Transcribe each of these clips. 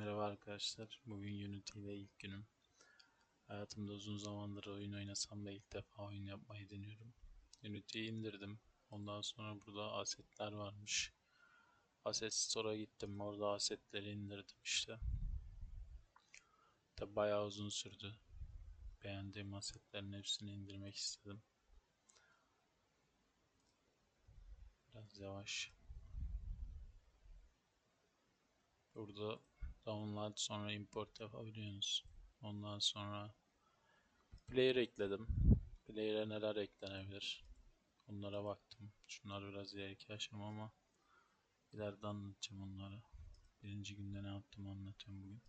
Merhaba arkadaşlar. Bugün Unity ile ilk günüm. Hayatımda uzun zamandır oyun oynasam da ilk defa oyun yapmayı deniyorum. Unity'yi indirdim. Ondan sonra burada asetler varmış. Asset Store'a gittim. Orada asetleri indirdim işte. Tabi bayağı uzun sürdü. Beğendiğim asetlerin hepsini indirmek istedim. Biraz yavaş. Burada download sonra import yapabiliyorsunuz. Ondan sonra player ekledim. Player'e neler eklenebilir? Onlara baktım. Şunlar biraz ileriki aşama ama ileride anlatacağım onları. Birinci günde ne yaptım anlatıyorum bugün.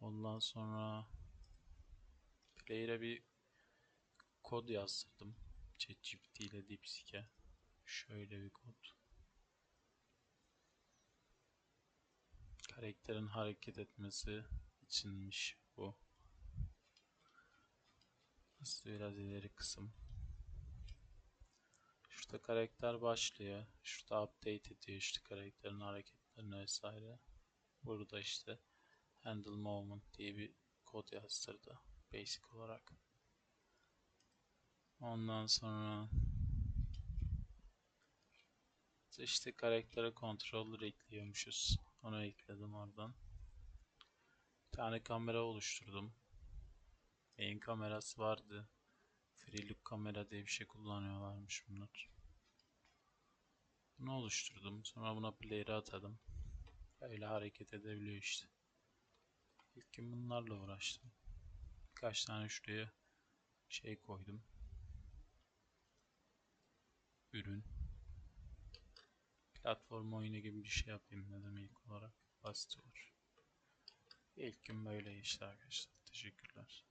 Ondan sonra player'e bir kod yazdırdım. ChatGPT ile DeepSeek'e. Şöyle bir kod. Karakterin hareket etmesi içinmiş bu. Aslında biraz ileri kısım. Şurada karakter başlıyor. Şurada update ediyor işte karakterin hareketlerini vesaire. Burada işte handle movement diye bir kod yazdırdı basic olarak. Ondan sonra işte karaktere controller ekliyormuşuz. Onu ekledim oradan. Bir tane kamera oluşturdum. Main kamerası vardı. Free look kamera diye bir şey kullanıyorlarmış bunlar. Bunu oluşturdum. Sonra buna player'ı atadım. Öyle hareket edebiliyor işte. İlk gün bunlarla uğraştım. Birkaç tane şuraya şey koydum. Ürün. Platform oyunu gibi bir şey yapayım dedim ilk olarak. Basit olur. İlk gün böyle işte arkadaşlar. Teşekkürler.